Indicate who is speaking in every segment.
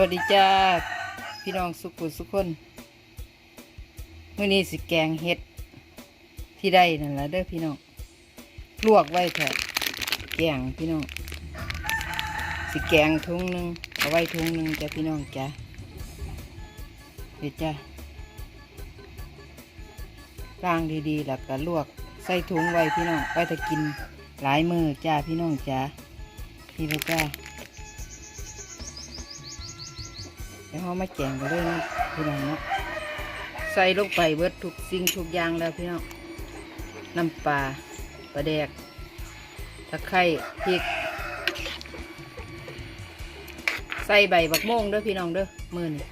Speaker 1: วัสดีจ้า พี่น้องสุขุสุขคนมื่อนี้สิแกงเห็ดที่ได้นั่นแหละเด้อพี่น้องลวกไว้เถอะแกงพี่น้อง สิแกงทุงหนึงเอาไว้ทุงหนึงจ้ะพี่น้องจ้ะเดี๋ยวจ้าล้างดีๆแล้วก็ลวกใส่ถุงไว้พี่น้องไว้ถ้ากินหลายมือจ้าพี่น้องจ้าพี่ละจ้า ดี๋ยวเขามาแกงกันเลยนะพี่น้องเนาะใส่ลงไปเบิดทุกสิ่งทุกอย่างแล้วพี่น้องน้ำปลาปลาแดกตะไคร้พริก ใส่ใบบักโม่งเด้อพี่น้องเด้อมือนี่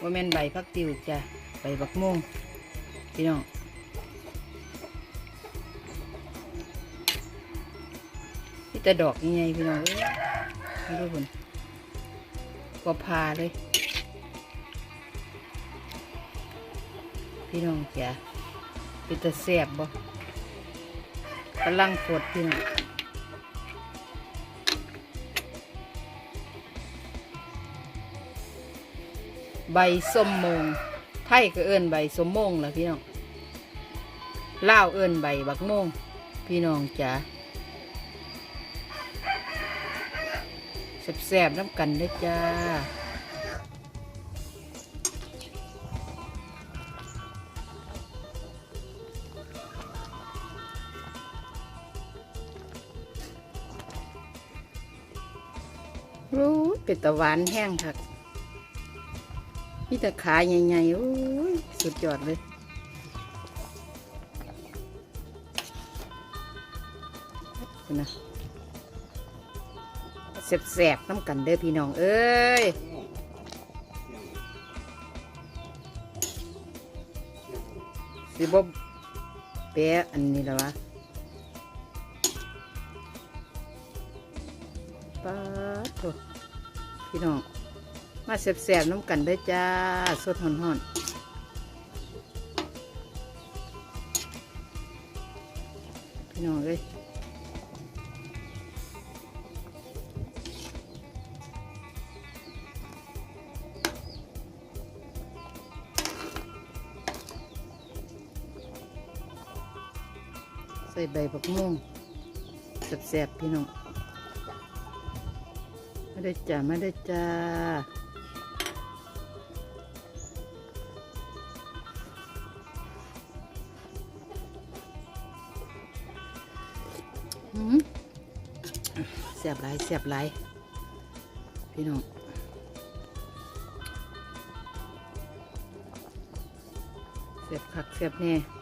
Speaker 1: ว่าแม่นใบพักติวจ้ะใบบักโม่งพี่น้องนี่แต่ดอกยังไงพี่น้องเอ้ ไม่รู้คุณก็พาเลย พี่น้องจ๋าเป็นตะแสบบ่กำลังปวดพี่น้องใบส้มมง ไทยก็เอิ้นใบส้มมงล่ะพี่น้องล่าวเอิ้นใบบักโมง พี่น้องจ๋า แซ่บๆน้ำกันเด้อจ้ารู้เป็นตะหวานแห้งค่ะมีแต่ขาใหญ่ๆโอ้ยสุดยอดเลยนะ แสบๆน้ำกันเด้อพี่น้อง เอ้ยสิบบแปะอันนี้แล้ววะป้าดพี่น้อง มาแสบๆน้ำกันเด้จ้า สดห่อนๆพี่น้องเอ้ย ใส่ใบผักม่วงแซ่บๆพี่น้องมาได้จ้าไมาได้จ้าหืมแซ่บหลายแซ่บหลพี่น้องแซ่บคักแซ่บแน่